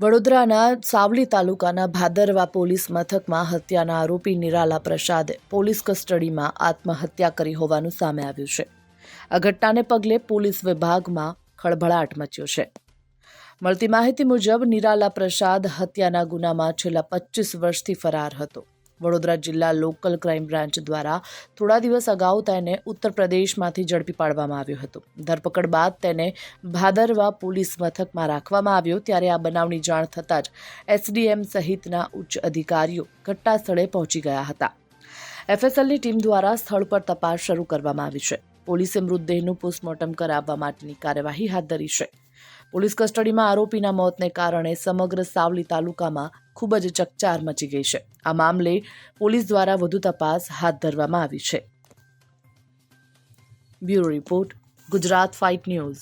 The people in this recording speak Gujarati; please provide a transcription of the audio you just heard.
વડોદરાના સાવલી તાલુકાના ભાદરવા પોલીસ મથકમાં હત્યાના આરોપી નિરાલા પ્રસાદે પોલીસ કસ્ટડીમાં આત્મહત્યા કરી હોવાનું સામે આવ્યું છે. આ ઘટનાને પગલે પોલીસ વિભાગમાં ખળભળાટ મચ્યો છે. મળતી માહિતી મુજબ નિરાલા પ્રસાદ હત્યાના ગુનામાં છેલ્લા પચીસ વર્ષથી ફરાર હતો. વડોદરા જિલ્લા લોકલ ક્રાઇમ બ્રાન્ચ દ્વારા થોડા દિવસ અગાઉ તેને ઉત્તર પ્રદેશમાંથી ઝડપી પાડવામાં આવ્યો હતો. ધરપકડ બાદ તેને ભાદરવા પોલીસ મથકમાં રાખવામાં આવ્યો ત્યારે આ બનાવની જાણ થતાં જ એસડીએમ સહિતના ઉચ્ચ અધિકારીઓ ઘટના સ્થળે પહોંચી ગયા હતા. એફએસએલની ટીમ દ્વારા સ્થળ પર તપાસ શરૂ કરવામાં આવી છે. પોલીસે મૃતદેહનું પોસ્ટમોર્ટમ કરાવવા માટેની કાર્યવાહી હાથ ધરી છે. પોલીસ કસ્ટડીમાં આરોપીના મોતને કારણે સમગ્ર સાવલી તાલુકામાં ખૂબ જ ચકચાર મચી ગઈ છે. આ મામલે પોલીસ દ્વારા વધુ તપાસ હાથ ધરવામાં આવી છે. Bureau report, Gujarat fight news.